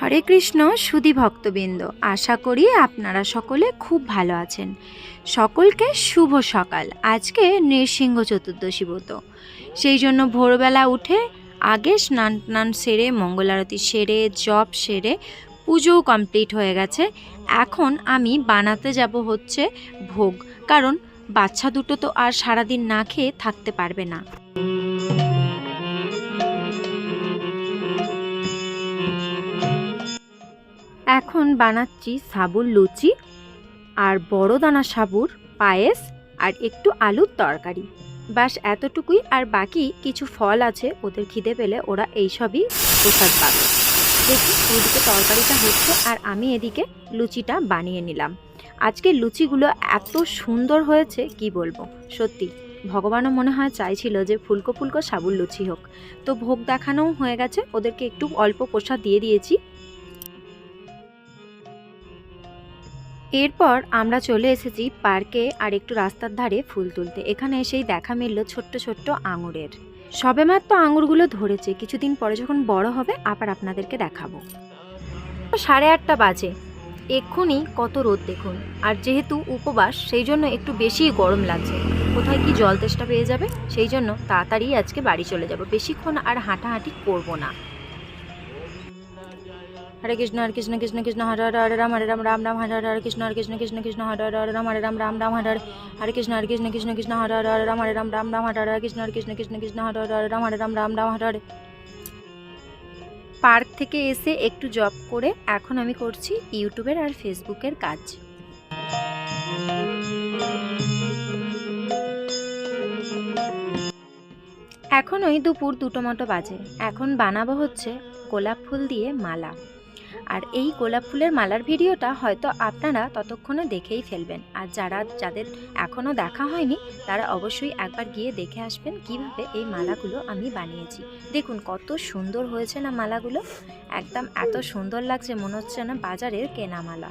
হরে কৃষ্ণ, সুধী ভক্তবৃন্দ, আশা করি আপনারা সকলে খুব ভালো আছেন। সকলকে শুভ সকাল। আজকে নৃসিংহ চতুর্দশী ব্রত। সেই জন্য ভোরবেলা উঠে আগে স্নান টান সেরে মঙ্গল আরতি সেরে, জপ সেরে পুজোও কমপ্লিট হয়ে গেছে। এখন আমি বানাতে যাব হচ্ছে ভোগ, কারণ বাচ্চা দুটো তো আর সারাদিন না খেয়ে থাকতে পারবে না। এখন বানাচ্ছি সাবুর লুচি আর বড় দানা সাবুর পায়েস আর একটু আলুর তরকারি। বাস এতটুকুই। আর বাকি কিছু ফল আছে, ওদের খিদে পেলে ওরা এইসবই প্রসাদ পাবে। দেখি ওইদিকে তরকারিটা হচ্ছে আর আমি এদিকে লুচিটা বানিয়ে নিলাম। আজকে লুচিগুলো এত সুন্দর হয়েছে, কি বলব? সত্যি, ভগবানও মনে হয় চাইছিল যে ফুলকো ফুলকো সাবুর লুচি হোক। তো ভোগ দেখানোও হয়ে গেছে, ওদেরকে একটু অল্প প্রসাদ দিয়ে দিয়েছি। এরপর আমরা চলে এসেছি পার্কে আর একটু রাস্তার ধারে ফুল তুলতে। এখানে এসেই দেখা মিলল ছোট্ট ছোট্ট আঙুরের। সবেমাত্র আঙুরগুলো ধরেছে। কিছুদিন পরে যখন বড় হবে, আবার আপনাদেরকে দেখাবো। সাড়ে আটটা বাজে। এক্ষুনি কত রোদ দেখুন। আর যেহেতু উপবাস, সেই জন্য একটু বেশি গরম লাগছে। কোথায় কি জল তেষ্টা পেয়ে যাবে? সেই জন্য তাড়াতাড়ি আজকে বাড়ি চলে যাব। বেশিক্ষণ আর হাঁটাহাঁটি করব না। হরে কৃষ্ণ হরে কৃষ্ণ কৃষ্ণ কৃষ্ণ হরে হরে হরে রাম হরে রাম রাম রাম হরে হরে হরে কৃষ্ণ হরে কৃষ্ণ কৃষ্ণ কৃষ্ণ হরে হরে হরে রাম হরে রাম রাম রাম হরে হরে কৃষ্ণ হরে কৃষ্ণ কৃষ্ণ কৃষ্ণ হরে হরে হরে রাম হরে রাম রাম রাম হরে হরে কৃষ্ণ হরে কৃষ্ণ কৃষ্ণ কৃষ্ণ হরে হরে হরে রাম হরে রাম রাম রাম হরে হরে পার্ক থেকে এসে একটু জব করে এখন আমি করছি ইউটিউবের আর ফেসবুকের কাজ এখন ওই দুপুর দুটো মতো বাজে এখন বানাবো হচ্ছে গোলাপ ফুল দিয়ে মালা আর এই গোলাপ ফুলের মালার ভিডিওটা হয়তো আপনারা ততক্ষণে দেখেই ফেলবেন। আর যারা, যাদের এখনও দেখা হয়নি, তারা অবশ্যই একবার গিয়ে দেখে আসবেন কীভাবে এই মালাগুলো আমি বানিয়েছি। দেখুন কত সুন্দর হয়েছে না মালাগুলো? একদম এত সুন্দর লাগছে, মনে হচ্ছে না বাজারের কেনা মালা।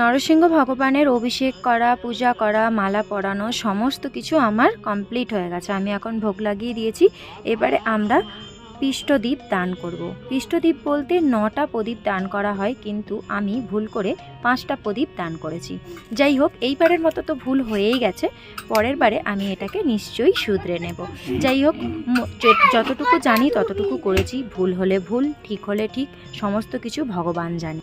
নরসিংহ ভগবানের অভিষেক করা, পূজা করা, মালা পরানো, সমস্ত কিছু আমার কমপ্লিট হয়ে গেছে। আমি এখন ভোগ লাগিয়ে দিয়েছি। এবারে আমরা পৃষ্ঠদ্বীপ দান করব। পৃষ্ঠদ্বীপ বলতে নটা প্রদীপ দান করা হয়, কিন্তু আমি ভুল করে পাঁচটা প্রদীপ দান করেছি। যাই হোক, এইবারের মতো তো ভুল হয়েই গেছে। পরের বারে আমি এটাকে নিশ্চয়ই শুধরে নেব। যাই হোক যতটুকু জানি ততটুকু করেছি। ভুল হলে ভুল, ঠিক হলে ঠিক, সমস্ত কিছু ভগবান জানে।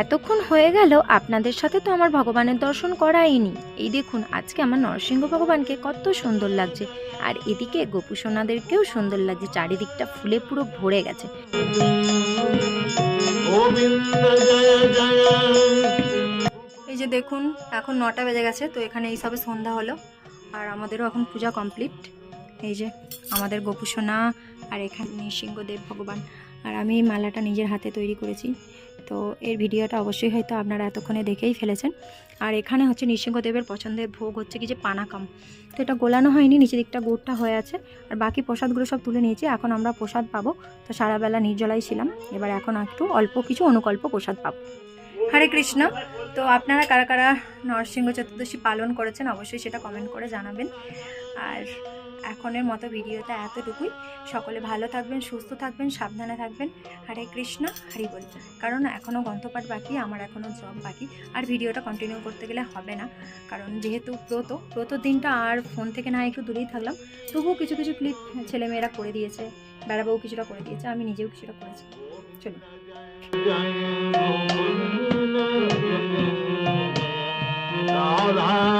এতক্ষণ হয়ে গেল আপনাদের সাথে তো আমার ভগবানের দর্শন করাইনি এই দেখুন আজকে আমার নরসিংহ ভগবানকে কত সুন্দর লাগছে। আর এদিকে গোপুসোনাদেরকেও সুন্দর লাগছে চারিদিকটা ফুলে পুরো ভরে গেছে। গোবিন্দ জয় জয়। এই যে দেখুন এখন নটা বেজে গেছে তো এখানে এই সবে সন্ধ্যা হলো আর আমাদেরও এখন পূজা কমপ্লিট। এই যে আমাদের গোপুসোনা আর এখানে নৃসিংহদেব ভগবান। আর আমি এই মালাটা নিজের হাতে তৈরি করেছি। তো এর ভিডিওটা অবশ্যই হয়তো আপনারা এতক্ষণে দেখেই ফেলেছেন। আর এখানে হচ্ছে নৃসিংহদেবের পছন্দের ভোগ হচ্ছে কি যে পানাকাম। তো এটা গোলানো হয়নি, নিচের দিকটা গুড়টা হয়ে আছে। আর বাকি প্রসাদগুলো সব তুলে নিয়েছি, এখন আমরা প্রসাদ পাবো। তো সারাবেলা নির্জলাই ছিলাম, এবার এখন একটু অল্প কিছু অনুকল্প প্রসাদ পাবো। হরে কৃষ্ণ। তো আপনারা কারা কারা নরসিংহ চতুর্দশী পালন করেছেন, অবশ্যই সেটা কমেন্ট করে জানাবেন। আর এখনের মতো ভিডিওটা এতটুকুই। সকলে ভালো থাকবেন, সুস্থ থাকবেন, সাবধানে থাকবেন। হরে কৃষ্ণ, হরি বল। কারণ এখনও গন্থপাঠ বাকি, আমার এখনও জব বাকি। আর ভিডিওটা কন্টিনিউ করতে গেলে হবে না। কারণ যেহেতু ব্রত ব্রত দিনটা আর ফোন থেকে না একটু দূরেই থাকলাম, তবুও কিছু কিছু ক্লিপ ছেলেমেয়েরা করে দিয়েছে, বেড়াবাবু কিছুটা করে দিয়েছে, আমি নিজেও কিছুটা করেছি। চলুন। রাধা